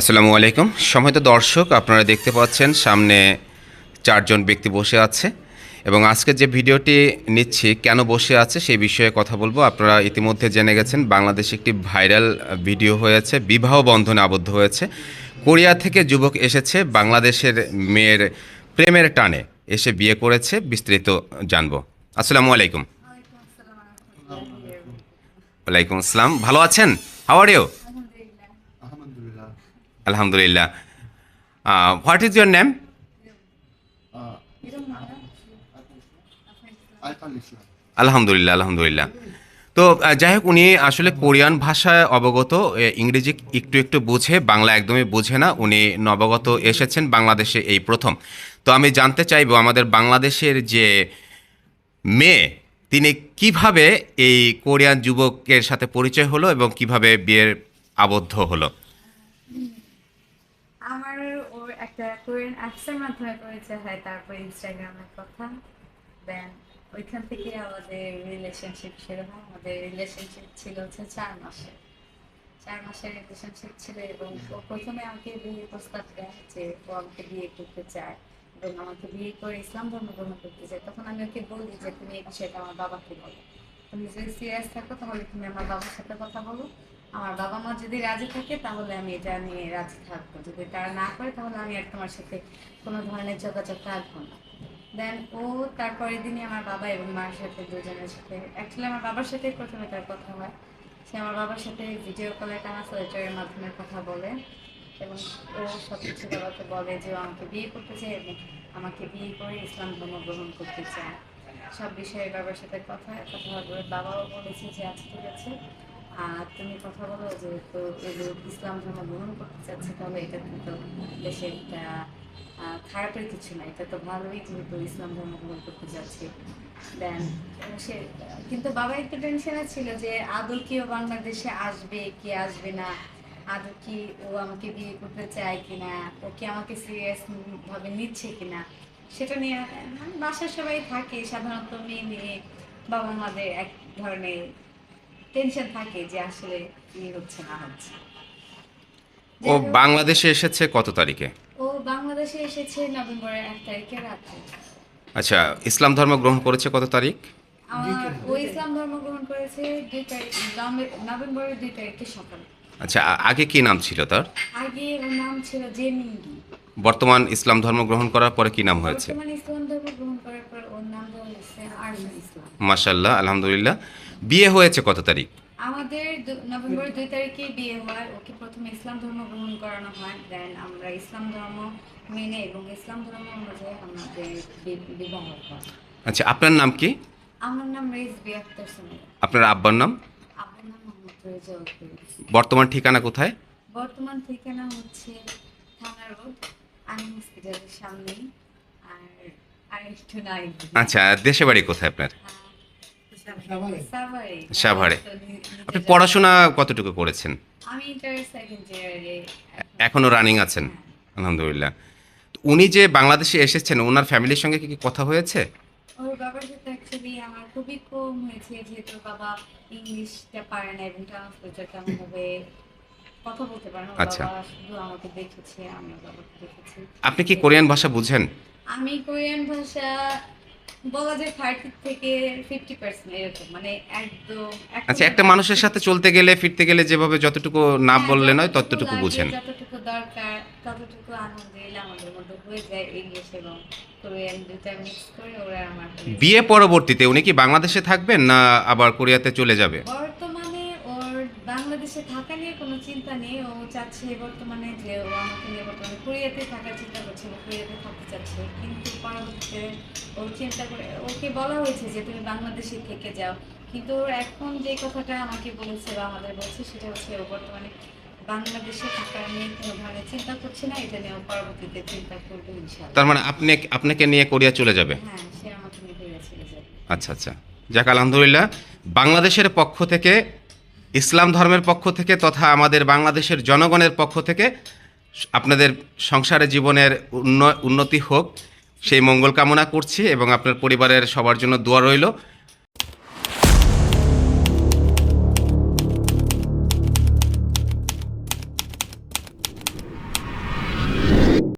আসসালামু আলাইকুম। সম্মানিত দর্শক আপনারা দেখতে পাচ্ছেন সামনে চারজন ব্যক্তি বসে আছে এবং আজকে যে ভিডিওটি নিচ্ছি কেন বসে আছে সেই বিষয়ে কথা বলব। আপনারা ইতিমধ্যে জেনে গেছেন বাংলাদেশে একটি ভাইরাল ভিডিও হয়েছে বিবাহ বন্ধনে আবদ্ধ হয়েছে। কোরিয়া থেকে যুবক এসেছে বাংলাদেশের মেয়ের প্রেমের টানে এসে বিয়ে করেছে বিস্তারিত জানব। আসসালামু আলাইকুম। ওয়ালাইকুম আসসালাম। ভালো আছেন? How are you. আলহামদুলিল্লাহ। What is your name. আলহামদুলিল্লাহ আলহামদুলিল্লাহ। তো যাই হোক, উনি আসলে কোরিয়ান ভাষায় অবগত ইংরেজি একটু একটু বুঝে, বাংলা একদমই বোঝে না, উনি নবগত এসেছেন বাংলাদেশে এই প্রথম। তো আমি জানতে চাইব, আমাদের বাংলাদেশের যে মেয়ে, তিনি কীভাবে এই কোরিয়ান যুবকের সাথে পরিচয় হলো এবং কীভাবে বিয়ের আবদ্ধ হলো? আমার ওর একটা কোরিয়ান অ্যাপসের মাধ্যমে পরিচয় হয়, তারপর ইনস্টাগ্রামের কথা। দেন ওইখান থেকে আমাদের রিলেশনশিপ শুরু হয়, আমাদের রিলেশনশিপ ছিল হচ্ছে চার মাসে। চার মাসের রিলেশনশিপ ছিল এবং ও প্রথমে আমাকে বিয়ে প্রস্তাব দেয় যে ও আমাকে বিয়ে করতে চায় এবং আমাকে বিয়ে করে ইসলাম ধর্ম গ্রহণ করতে চায়। তখন আমি ওকে বলি যে, তুমি এই বিষয়টা আমার বাবাকে বলো। তুমি যদি সিরিয়াস থাকো, তাহলে তুমি আমার বাবার সাথে কথা বলো। আমার বাবা মা যদি রাজি থাকে, তাহলে আমি এটা নিয়ে রাজি থাকব। যদি তারা না করে, তাহলে আমি আর তোমার সাথে কোনো ধরনের যোগাযোগ রাখব না। দেন ও তারপরের দিনই আমার বাবা এবং মার সাথে দুজনের সাথে অ্যাকচুয়ালি আমার বাবার সাথে প্রথমে তার কথা হয়। সে আমার বাবার সাথে ভিডিও কলে টানা সোয়েটারের মাধ্যমে কথা বলে এবং ও সব কিছু বাবাকে বলে যে ও আমাকে বিয়ে করতে চায় এবং আমাকে বিয়ে করে ইসলাম ধর্ম গ্রহণ করতে চায়। সব বিষয়ে বাবার সাথে কথা কথা পরে বাবাও বলেছে যে আচ্ছা ঠিক আছে। আর তুমি কথা বলো যে তো এই লোক ইসলাম ধর্ম গ্রহণ করতে চাচ্ছে, তাহলে এটা কিন্তু দেশে একটা খারাপের কিছু না। এটা তো ভালোই যেহেতু ইসলাম ধর্ম গ্রহণ করতে যাচ্ছে দেন সে, কিন্তু বাবা একটু টেনশনে ছিল যে আদৌ কি ও বাংলাদেশে আসবে, কি আসবে না? আদৌ কি ও আমাকে বিয়ে করতে চায় কিনা? ও কি আমাকে সিরিয়াস ভাবে নিচ্ছে কিনা? সেটা নিয়ে মানে বাসার সবাই থাকে, সাধারণত মেয়ে নিয়ে বাবা মাদের এক ধরনের টেনশন থাকে যে আসলে কি হচ্ছে না হচ্ছে। ও বাংলাদেশে এসেছে কত তারিখে? ও বাংলাদেশে এসেছে নভেম্বরের এক তারিখে রাতে আচ্ছা ইসলাম ধর্ম গ্রহণ করেছে কত তারিখ? আমার ও ইসলাম ধর্ম গ্রহণ করেছে দুই তারিখ নভেম্বরের দুই তারিখে সকালে। আচ্ছা আগে কি নাম ছিল তার? আগে ওর নাম ছিল জেমিঙ্গি বর্তমান ইসলাম ধর্ম গ্রহণ করার পরে কি নাম হয়েছে? বর্তমানে ইসলাম ধর্ম গ্রহণ করার পর ওর নাম হয়েছে আরমান ইসলাম। মাশাল্লাহ আলহামদুলিল্লাহ। বিয়ে হয়েছে কত তারিখ? আমাদের নভেম্বরের দুই তারিখে বিয়ে হয়। ওকে প্রথমে ইসলাম ধর্ম গ্রহণ করানো হয় দেন আমরা ইসলাম ধর্ম মেনে এবং ইসলাম ধর্ম অনুযায়ী আমাদের বিবাহ হয়। আচ্ছা আপনার নাম কি? আমার নাম রেজবি আক্তার সুমাইয়া আপনার আব্বার নাম আপনার নাম মোহাম্মদ রেজাউল করিম। বর্তমান ঠিকানা কোথায়? বর্তমান ঠিকানা হচ্ছে থানা রোড আইন হসপিটালের সামনেই। আর আর একটু নাই। আচ্ছা দেশে বাড়ি কোথায় আপনার? সাভারে। আপনি পড়াশোনা কতটুকু করেছেন? আমি ইন্টার সেকেন্ড ইয়ারে এখনও। রানিং আছেন? আলহামদুলিল্লাহ। তো উনি যে বাংলাদেশে এসেছেন ওনার ফ্যামিলির সঙ্গে কি কি কথা হয়েছে? ওর বাবার সাথে অ্যাকচুয়ালি আমার খুবই কম হয়েছে যেহেতু বাবা ইংলিশটা পারে না এবং ট্রান্সলেটার কেমন ভাবে কথা বলতে পারে না। আচ্ছা। বাবা শুধু আমাকে দেখেছে আমি বাবাকে দেখেছি। আপনি কি কোরিয়ান ভাষা বুঝেন? আমি কোরিয়ান ভাষা বলা যায় থার্টি থেকে ফিফটি পার্সেন্ট এরকম মানে একদম আচ্ছা একটা মানুষের সাথে চলতে গেলে ফিরতে গেলে যেভাবে যতটুকু না হ্যাঁ, বললে নয় ততটুকু বুঝেন। যতটুকু দরকার ততটুকু আলহামদুলিল্লাহ আমাদের মধ্যে হয়ে যায় ইংলিশ এবং কোরিয়ান দুটা মিক্স করে ওরা আমার বিয়ে পরবর্তীতে উনি কি বাংলাদেশে থাকবেন না আবার কোরিয়াতে চলে যাবে? বর্তমানে ওর বাংলাদেশে থাকা নিয়ে কোনো চিন্তা নেই। ও চাচ্ছে বর্তমানে যে ও আমাকে নিয়ে বর্তমানে কোরিয়াতে থাকার চিন্তা করছে কোরিয়াতে থাকতে চাচ্ছে। কিন্তু পরবর্তীতে ও চিন্তা করে ওকে বলা হয়েছে যে তুমি বাংলাদেশে থেকে যাও। কিন্তু এখন যে কথাটা আমাকে বলেছে বা আমাদের বলছে সেটা হচ্ছে ও বর্তমানে বাংলাদেশে থাকা নিয়ে কোনো ধরনের চিন্তা করছে না এটা নিয়ে পরবর্তীতে চিন্তা করবে তার মানে আপনি আপনাকে নিয়ে কোরিয়া চলে যাবে? হ্যাঁ সে আমাকে নিয়ে কোরিয়া চলে যাবে। আচ্ছা আচ্ছা। যাক আলহামদুলিল্লাহ বাংলাদেশের পক্ষ থেকে ইসলাম ধর্মের পক্ষ থেকে তথা আমাদের বাংলাদেশের জনগণের পক্ষ থেকে আপনাদের সংসারে জীবনের উন্ন- উন্নতি হোক সেই মঙ্গল কামনা করছি এবং আপনার পরিবারের সবার জন্য দোয়া রইল।